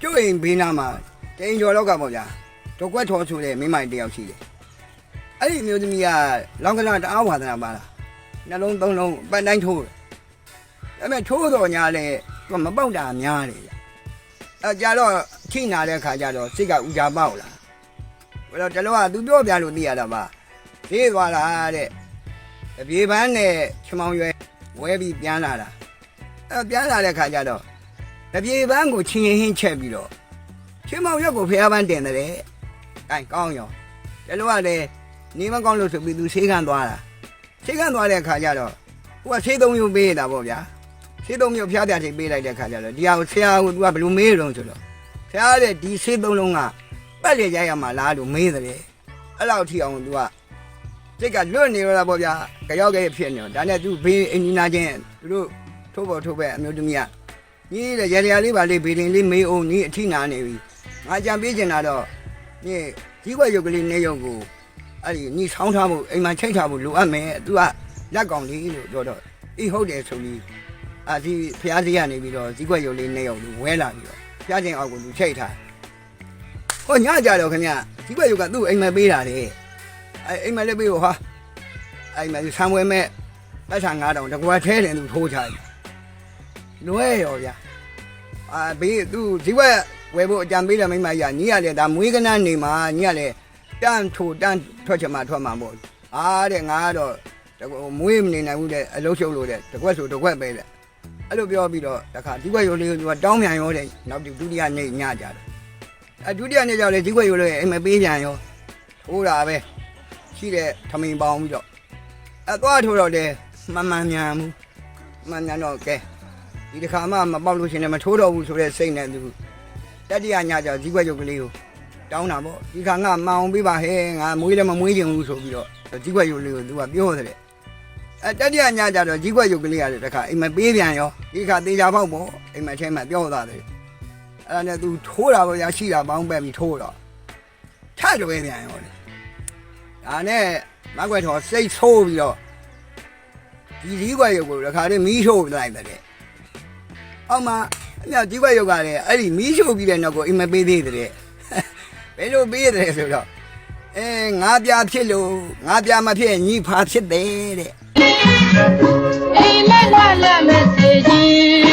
ကျုပ်အိမ်ဘေးနားမှာတိန်ကျော်လောက်ကပေါ့ဗျာဒုကွက်ထော်ဆိုတဲ့မိန်းမတစ်ယောက်ရှိတယ်အဲ့ဒီအမျိုးသမီးကလောက်ကလာတအားဝါသနာပါလားနှလုံးသုံးလုံးပန်တိုင်းထိုးတယ်ဒါပေမဲ့ထိုးတော့ညာလေသူကမပေါက်တာများတယ်ဗျအဲကြတော့ခိနာတဲ့ခါကျတော့စိတ်ကဥကြပေါက်လာဘယ်တော့တလောကသူပြောပြလို့သိရတာပါသေးသွားတာတဲ့အပြေပန်းနဲ့ချမောင်ရွယ်ဝဲပြီးပြန်လာတာအဲပြန်လာတဲ့ခါကျတော့ တပြေပန်းကိုချင်းရင်ဟင်းချက်ပြီးတော့ချင်းမောင်ရက်ကိုဖះပန်းတင်တယ်တဲ့။အဲကောင်းရော။ကျလို့ကလည်းနေမကောင်းလို့ဆိုပြီးသူဆေးကန်းသွားတာ။ဆေးကန်းသွားတဲ့အခါကျတော့ဟိုကဆေးသုံးမျိုးပေးတာပေါ့ဗျာ။ဆေးသုံးမျိုးဖះပြချိန်ပေးလိုက်တဲ့အခါကျတော့ဒီဟာကိုဆရာကသူကဘယ်လိုမေးတော့ဆိုတော့ဆရာတဲ့ဒီဆေးသုံးလုံးကပတ်လေရိုက်ရမှာလားလို့မေးတယ်။အဲ့လောက်ထိအောင်သူကစိတ်ကလွတ်နေတော့တာပေါ့ဗျာ။ကြောက်ကြရဖြစ်နေတော့ဒါနဲ့သူဘေးအင်ဂျင်နာချင်းသူတို့ထိုးပေါ်ထိုးပဲအမျိုးသမီးက ညီတဲ့ရရလေးပါလေးဘေးတင်လေးမေးအောင်ညီအထိနာနေပြီ။ငါကြံပေးချင်တာတော့ဒီကြီးွက်ရုပ်ကလေးနေရုပ်ကိုအဲ့ဒီညီဆောင်းထားဖို့အိမ်မှာချိတ်ထားဖို့လိုအပ်မယ်သူကလက်ကောင်လေးလို့ပြောတော့အေးဟုတ်တယ်ဆိုပြီးအာဒီဖျားစီကနေပြီးတော့ကြီးွက်ရုပ်လေးနေရုပ်ကိုဝဲလာပြီးတော့ဖျားချင်းအောက်ကိုလူချိတ်ထားဟောညကြတော့ခင်ဗျကြီးွက်ရုပ်ကသူ့အိမ်မှာပေးတာလေအဲ့အိမ်မှာလည်းပေးဖို့ဟာအိမ်မှာဆံဝဲမဲ့ပတ်ဆံ9000တကွာထဲတယ်သူထိုးချတယ် လွဲရောဗျာအာဘေးသူဇီဝက်ဝယ်ဖို့အကြံပေးတယ်မိမကြီးကညီရလေဒါမွေးကနန်းနေမှာညီရလေတန်းထိုတန်းထွက်ချင်မှထွက်မှာပေါ့အားတဲ့ငါကတော့တကွမွေးမနေနိုင်ဘူးတဲ့အလုံးရှုပ်လို့တဲ့တကွက်ဆိုတကွက်ပဲတဲ့အဲ့လိုပြောပြီးတော့တခါဇီဝက်ရိုးလေးကိုသူကတောင်းပြန်ရောတဲ့နောက်ဒုတိယနေ့ညကြတယ်အဲဒုတိယနေ့ကျတော့လေဇီဝက်ရိုးလေးအိမ်မပေးပြန်ရောထိုးတာပဲရှိတဲ့ထမင်းပေါင်းပြီးတော့အဲသွားထိုးတော့လေမမှန်မြန်ဘူးမှန်မြန်တော့ကဲ ဒီတစ်ခါမှမပေါက်လို့ရှရင်လည်းမထိုးတော့ဘူးဆိုတဲ့စိတ်နဲ့သူတတိယညကျဇီးကွက်ရုပ်ကလေးကိုတောင်းတာပေါ့ဒီခါငါမအောင်ပေးပါဟဲ့ငါမွေးလည်းမမွေးချင်ဘူးဆိုပြီးတော့ဇီးကွက်ရုပ်လေးကိုသူကပြောတယ်အဲတတိယညကျတော့ဇီးကွက်ရုပ်ကလေးကလည်းတစ်ခါအိမ်မပေးပြန်ရောဒီခါတေချာပေါက်ပေါ့အိမ်မထဲမှာပြောသွားတယ်အဲ့ဒါနဲ့သူထိုးတာပေါ့ရရှိတာပေါင်းပဲပြီးထိုးတော့ထကြွယ်ပြန်ရောလေဒါနဲ့မကွက်တော်စိတ်ဆိုးပြီးတော့ဒီဇီးကွက်ရုပ်ကိုတစ်ခါတည်းမီးရှို့လိုက်တယ် အောက်မှာအမြောက်ကြီးွက်ရုပ်ကလည်းအဲ့ဒီမီးရှို့ပြီးတဲ့နောက်ကိုအိမ်မပေးသေးတဲ့ဘယ်လိုပေးရတယ်ဆိုတော့အဲငါပြဖြစ်လို့ငါပြမဖြစ်ညီဖာဖြစ်တယ်တဲ့အိမ်မက်လာလာမစေကြီး